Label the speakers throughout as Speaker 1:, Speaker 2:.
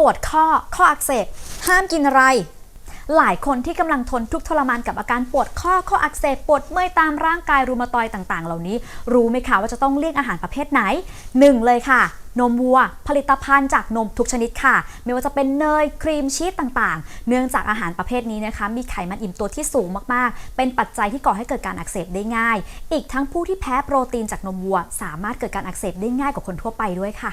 Speaker 1: ปวดข้อข้ออักเสบห้ามกินอะไร หลายคนที่กำลังทนทุกข์ทรมานกับอาการปวดข้อข้ออักเสบปวดเมื่อยตามร่างกายรูมาตอยต่างๆ เหล่านี้ รู้ไหมคะว่าจะต้องเลี่ยงอาหารประเภทไหน 1 เลยค่ะนมวัว ผลิตภัณฑ์จากนมทุกชนิดค่ะ ไม่ว่าจะเป็นเนยครีมชีสต่างๆ เนื่องจากอาหารประเภทนี้นะคะ มีไขมันอิ่มตัวที่สูงมากๆ เป็นปัจจัยที่ก่อให้เกิดการอักเสบได้ง่าย อีกทั้งผู้ที่แพ้โปรตีนจากนมวัว สามารถเกิดการอักเสบได้ง่ายกว่าคนทั่วไปด้วยค่ะ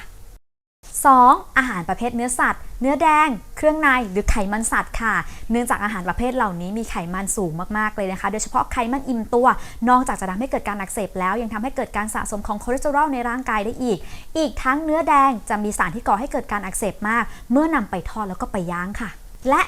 Speaker 1: 2. อาหารประเภทเนื้อสัตว์ เนื้อแดง เครื่องในหรือไขมันสัตว์ค่ะ เนื่องจากอาหารประเภทเหล่านี้มีไขมันสูงมากๆเลยนะคะ โดยเฉพาะไขมันอิ่มตัว นอกจากจะทำให้เกิดการอักเสบแล้ว ยังทำให้เกิดการสะสมของคอเลสเตอรอลในร่างกายได้อีก อีกทั้งเนื้อแดงจะมีสารที่ก่อให้เกิดการอักเสบมาก เมื่อนำไปทอดแล้วก็ไปย่างค่ะ และ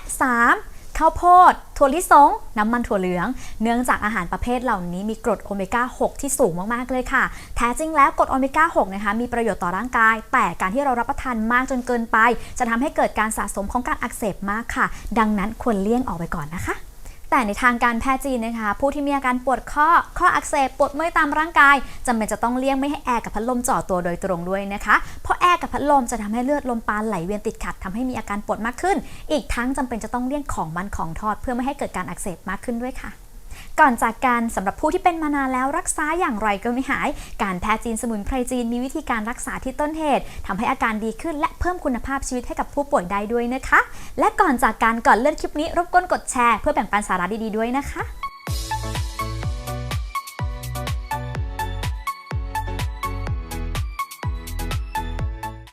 Speaker 1: 3. ข้าวโพด ถั่วลิสง น้ำมันถั่วเหลือง เนื่องจากอาหารประเภทเหล่านี้มีกรดโอเมก้า 6 ที่สูงมากๆเลยค่ะ แท้จริงแล้วกรดโอเมก้า 6 นะคะ มีประโยชน์ต่อร่างกาย แต่การที่เรารับประทานมากจนเกินไป จะทำให้เกิดการสะสมของการอักเสบมากค่ะ ดังนั้นควรเลี่ยงออกไปก่อนนะคะ แต่ในทางการแพทย์จีนนะคะ ผู้ที่มีอาการปวดข้อ ข้ออักเสบ ปวดเมื่อยตามร่างกายจำเป็นจะต้องเลี่ยงไม่ให้แอร์กับพัดลมจ่อตัวโดยตรงด้วยนะคะ เพราะแอร์กับพัดลมจะทำให้เลือดลมปานไหลเวียนติดขัดทำให้มีอาการปวดมากขึ้น อีกทั้งจำเป็นจะต้องเลี่ยงของมันของทอด เพื่อไม่ให้เกิดการอักเสบมากขึ้นด้วยค่ะ ก่อนจากการสำหรับผู้ที่เป็นมานานแล้วรักษาอย่างไรก็ไม่หาย การแพทย์จีนสมุนไพรจีนมีวิธีการรักษาที่ต้นเหตุทำให้อาการดีขึ้นและเพิ่มคุณภาพชีวิตให้กับผู้ป่วยได้ด้วยนะคะ และก่อนจากการก่อนเลื่อนคลิปนี้รบกวนกดแชร์เพื่อแบ่งปันสาระดีๆด้วยนะคะ